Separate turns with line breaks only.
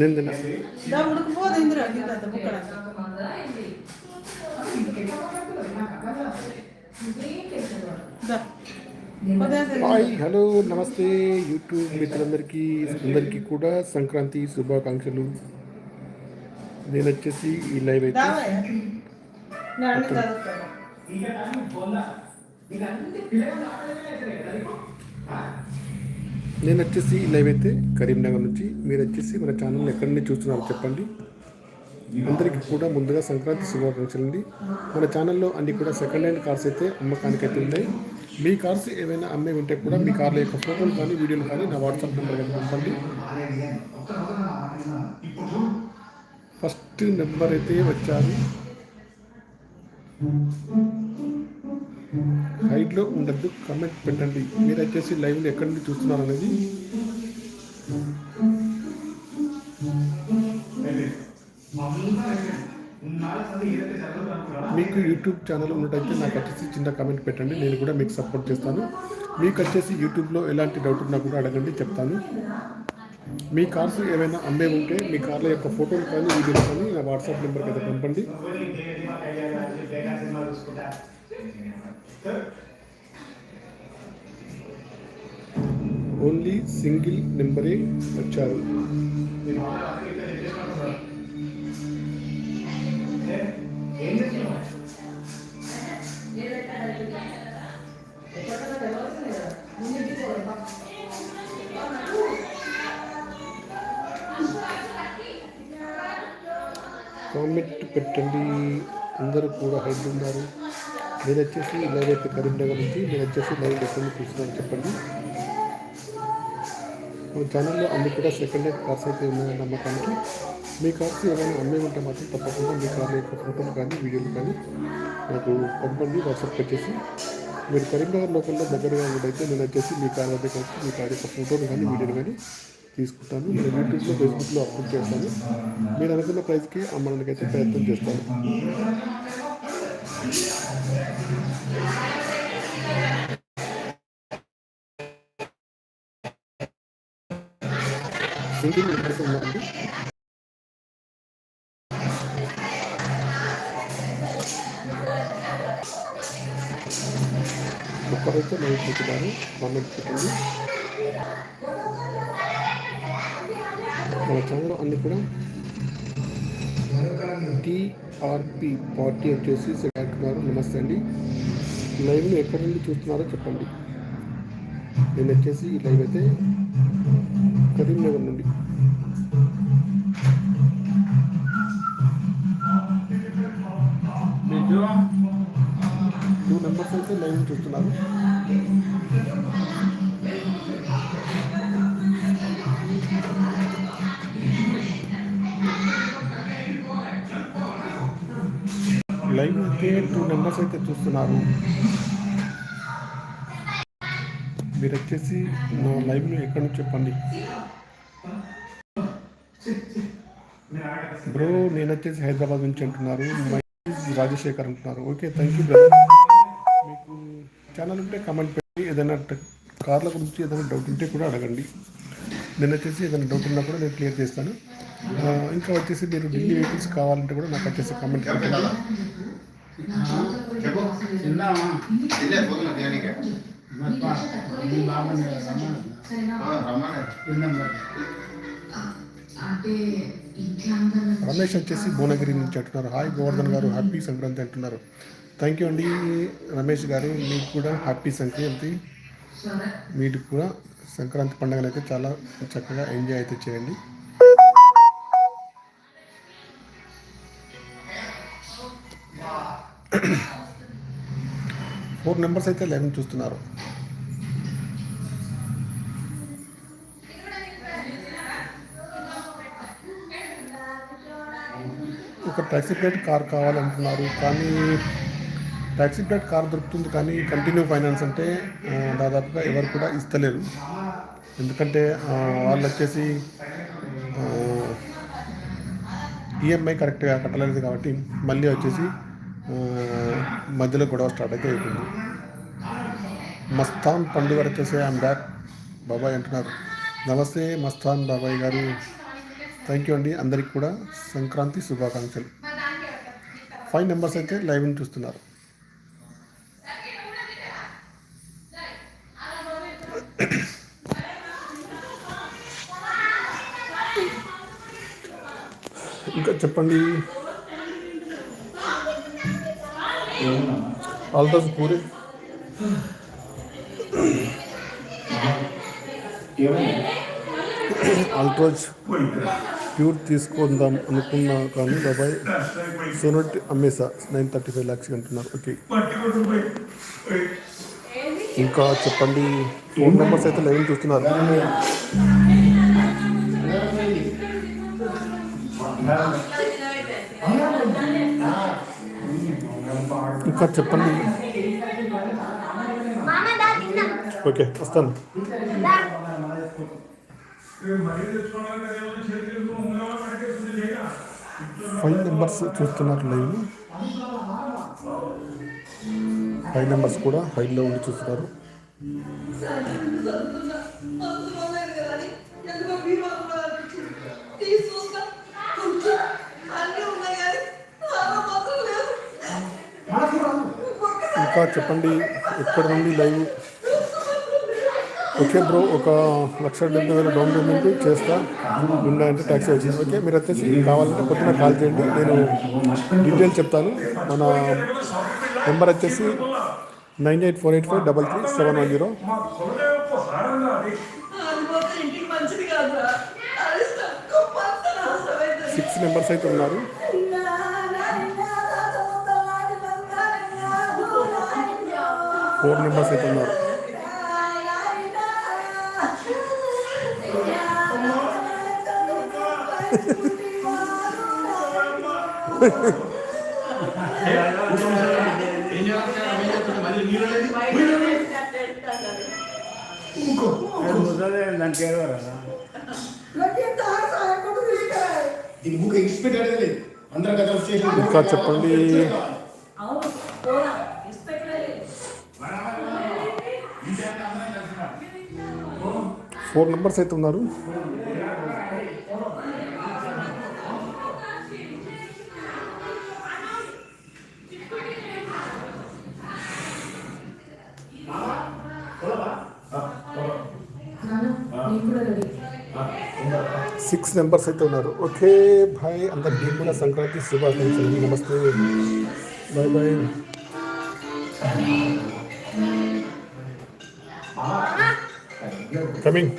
నిందిన.
Hi hello నమస్తే YouTube మిత్రులందరికీ అందరికీ కూడా సంక్రాంతి శుభాకాంక్షలు. నేను వచ్చేసి ఈ లైవ్ అయితే
నేను
వచ్చేసి లైవ్ అయితే కరీంనగర్ నుంచి మీరు వచ్చేసి మన ఛానల్ ఎక్కడి నుంచి చూస్తున్నారో చెప్పండి. అందరికీ కూడా ముందుగా సంక్రాంతి శుభాకాంక్షలు అండి మన ఛానల్లో అన్ని కూడా సెకండ్ హ్యాండ్ కార్స్ అయితే అమ్మకానికి అయితే ఉన్నాయి మీ కార్స్ ఏమైనా అమ్మే ఉంటే కూడా మీ కార్ల యొక్క ఫోటోలు కానీ వీడియోలు కానీ నా వాట్సాప్ నెంబర్ కానీ పంపండి ఫస్ట్ నెంబర్ అయితే వచ్చారు. హైట్లో ఉండద్దు కమెంట్ పెట్టండి. మీరు వచ్చేసి లైవ్లో ఎక్కడి నుంచి చూస్తున్నారు అనేది? మీకు యూట్యూబ్ ఛానల్ ఉన్నట్టయితే నాకు వచ్చేసి చిన్న కామెంట్ పెట్టండి. నేను కూడా మీకు సపోర్ట్ చేస్తాను. మీకు వచ్చేసి యూట్యూబ్లో ఎలాంటి డౌట్ ఉన్నా కూడా అడగండి చెప్తాను. మీ కార్స్ ఏమైనా అమ్మే ఉంటే మీ కార్ల యొక్క ఫోటోలు కానీ వీడియోలు కానీ నా వాట్సాప్ నెంబర్కి అయితే పంపండి. ఓన్లీ సింగిల్ నెంబరే వచ్చారు. కామెంట్ పెట్టండి. అందరూ కూడా హెడ్ ఉన్నారు. నేను వచ్చేసి ఇలా అయితే కరీంనగర్ నుంచి నేను వచ్చేసి లైవ్ ఎక్కడ చూస్తున్నాను. చెప్పండి. ఛానల్లో అన్ని కూడా సెకండ్ హ్యాండ్ కార్స్ అయితే ఉన్నాయని నమ్మకానికి మీ కార్స్ ఏమైనా అమ్మే ఉంటే మాత్రం తప్పకుండా మీ కార్ల యొక్క ఫోటోలు కానీ వీడియోలు కానీ నాకు పంపండి వాట్సాప్ పెట్టేసి. మీరు కరీంనగర్ లోకల్లో దగ్గరగా ఉండైతే నేను వచ్చేసి మీ కార్ వద్ద కలిసి మీ కార్ యొక్క ఫోటోలు కానీ వీడియోలు కానీ తీసుకుంటాను. నేను యూట్యూబ్లో ఫేస్బుక్లో అప్లోడ్ చేస్తాను. మీరు అనుకున్న ప్రైస్కి అమ్మడానికి అయితే ప్రయత్నం చేస్తాను. మీటింగ్ నెంబర్స్ ఉన్నాయండి ఒక్కరైతే మనం పెట్టున్నారు మనం పెట్టండి మన ఛానల్ అన్ని కూడా టీఆర్పి పార్టీ వచ్చేసి అంటున్నారు నమస్తే అండి లైవ్ని ఎక్కడి నుండి చూస్తున్నారో చెప్పండి నేను వచ్చేసి ఈ లైవ్ అయితే కరీంనగర్ నుండి అయితే లైవ్ చూస్తున్నారు లైవ్ అయితే టూ నెంబర్స్ అయితే చూస్తున్నారు. మీరు వచ్చేసి నా లైవ్లో ఎక్కడి నుంచి చెప్పండి? బ్రో నేను వచ్చేసి హైదరాబాద్ నుంచి అంటున్నారు. మై రాజశేఖర్ అంటున్నారు. Okay thank you brother channel ఉంటే కామెంట్ పెట్టి ఏదైనా కార్ల గురించి ఏదైనా డౌట్ ఉంటే కూడా అడగండి. నేను వచ్చేసి ఏదైనా డౌట్ ఉన్నా కూడా నేను క్లియర్ చేస్తాను. ఇంకా వచ్చేసి మీరు ఢిల్లీ వెహికల్స్ కావాలంటే కూడా నాకు వచ్చేసి కామెంట్ పెట్టండి.
రమ్మను.
రమేష్ వచ్చేసి భువనగిరి నుంచి అంటున్నారు. హాయ్ గోవర్ధన్ గారు. హ్యాపీ సంక్రాంతి అంటున్నారు. థ్యాంక్ యూ అండి రమేష్ గారు. మీకు కూడా హ్యాపీ సంక్రాంతి. మీకు కూడా సంక్రాంతి పండుగను అయితే చాలా చక్కగా ఎంజాయ్ అయితే చేయండి. ఫోర్ నెంబర్స్ అయితే లైవ్ చూస్తున్నారు. ఒక టాక్సీ ప్లేట్ కార్ కావాలంటున్నారు. కానీ టాక్సీ ప్లేట్ కార్ దొరుకుతుంది కానీ కంటిన్యూ ఫైనాన్స్ అంటే దాదాపుగా ఎవరు కూడా ఇస్తలేరు. ఎందుకంటే వాళ్ళు వచ్చేసి ఈఎంఐ కరెక్ట్గా కట్టలేదు కాబట్టి మళ్ళీ వచ్చేసి మధ్యలో గొడవ స్టార్ట్ అయితే అవుతుంది మస్తాన్ పండుగ వచ్చేసి ఐఎమ్ బ్యాక్ బాబాయ్ అంటున్నారు. నమస్తే మస్తాన్ బాబాయ్ గారు. థ్యాంక్ యూ అండి అందరికి కూడా సంక్రాంతి శుభాకాంక్షలు. ఫైవ్ నెంబర్స్ అయితే లైవ్ని చూస్తున్నారు. ఇంకా చెప్పండి. ఆల్దోస్ పూరి. ఆల్ట్రోజ్ ప్యూర్ తీసుకుందాం అనుకున్నా కానీ బాబాయ్ సోనట్ అమ్మేసా. నైన్ థర్టీ ఫైవ్ ల్యాక్స్ అంటున్నారు. ఓకే. ఇంకా చెప్పండి. ఫోన్ నెంబర్స్ అయితే లైన్ చూస్తున్నారు. ఇంకా చెప్పండి. ఓకే వస్తాను. ఫైవ్ నెంబర్స్ చూస్తున్నారు లైవ్ ఫైవ్ నెంబర్స్ కూడా ఫైవ్లో ఉండి చూస్తున్నారు. ఇంకా చెప్పండి ఎక్కడ నుండి లైవ్? ఓకే బ్రో ఒక లక్ష డెబ్బై వేల డౌన్ పేమెంట్ చేస్తా. ఉన్నాయంటే ట్యాక్సీ వచ్చింది. ఓకే మీరు వచ్చేసి కావాలంటే పొద్దున కాల్ చేయండి. నేను డీటెయిల్స్ చెప్తాను. మన నెంబర్ వచ్చేసి nine eight four eight five double three seven one zero. Six members అయితే ఉన్నారు. ఫోర్ మెంబర్స్ అయితే ఉన్నారు.
స్టేషన్
ఇంకా చెప్పండి. ఫోర్ మెంబర్స్ అయితే ఉన్నారు. సిక్స్ మెంబర్స్ అయితే ఉన్నారు. Okay bye. అందరికీ కూడా సంక్రాంతి శుభాకాంక్షలు. నమస్తే. Bye bye. కమింగ్